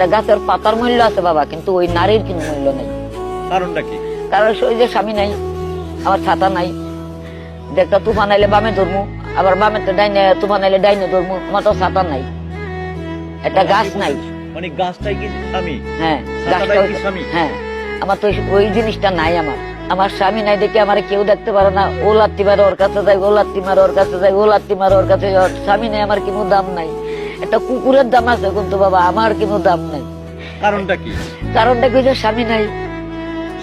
একটা গাছের পাতার মূল্য আছে বাবা কিন্তু ওই নারীর কিন্তু মূল্য নেই। কারণটা কি? কারণ ওই যে স্বামী নাই আমার ছাতা নাই। একটা তুফান আইলে বামে ধরমু আবার বামে তো ডাইনে তুফান আইলে ডাইনে ধরমু আমার তো ছাতা নাই। একটা গাছ নাই। মানে গাছটাই কি স্বামী? হ্যাঁ ছাতাটাই গাছটা কি স্বামী? হ্যাঁ আমার তো ওই- জিনিসটা নাই আমার। আমার স্বামী নাই দেখে আমার কেউ দেখতে পারে না। ও লাত্তি মারে ওর কাছে যাই ও লাত্তি মারে ওর কাছে যাই ও লাত্তি মারে ওর কাছে। স্বামী নাই আমার কোনো দাম নাই। একটা কুকুরের দাম আছে কিন্তু বাবা আমার কোনো দাম নাই। কারণটা কি? কারণটা কি স্বামী নাই?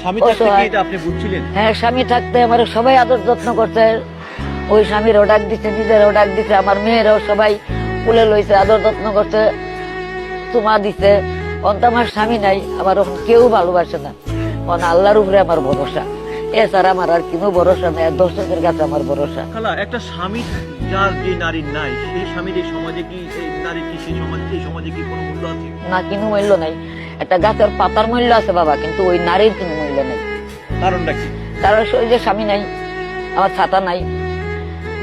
স্বামী থাকতে কি আপনি বুঝছিলেন? হ্যাঁ স্বামী থাকতে আমার সবাই আদর যত্ন করছে। ওই স্বামীরও ডাক দিছে নিজেরও ডাক দিছে আমার মেয়েরাও সবাই কুলে লইছে আদর যত্ন করছে তোমা দিছে। অন্ত আমার স্বামী নাই আমার কেউ ভালোবাসে না। অন আল্লাহর উপরে আমার ভরসা। এছাড়া আমার আর কোনো ভরসা নেই দর্শকের কাছে আমার ভরসা। খালা একটা স্বামী যার যে নারীর নাই সেই স্বামীর এই সমাজে কি নারীর কি সেই সমাজে এই সমাজে কি কোনো মূল্য আছে? না কোনো মূল্য নাই। একটা গাছের পাতার মূল্য আছে বাবা কিন্তু ওই নারীর কোনো মূল্য নেই। কারণটা কি? কারণ যে স্বামী নাই আমার ছাতা নাই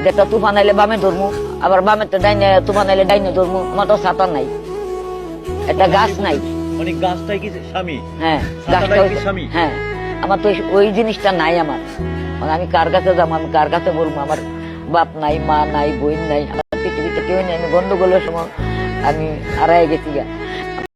যে একটা তুফান আইলে বামে ধরমু আবার বামে তো ডাইনে তুফান আইলে ডাইনে ধরমু আমার তো ছাতা নাই। একটা গাছ নাই। মানে গাছটাই কি স্বামী? হ্যাঁ ছাতাটাই গাছটা কি স্বামী? হ্যাঁ। আমার তো ওই- জিনিসটা নাই আমার। মানে আমি কার কাছে যাব, আমি কার কাছে বলব? আমার বাপ নাই, মা নাই, বোন নাই, আমার পৃথিবীতে কেউ নেই। আমি গন্ডগোলের সময় আমি হারাই গেছি গা।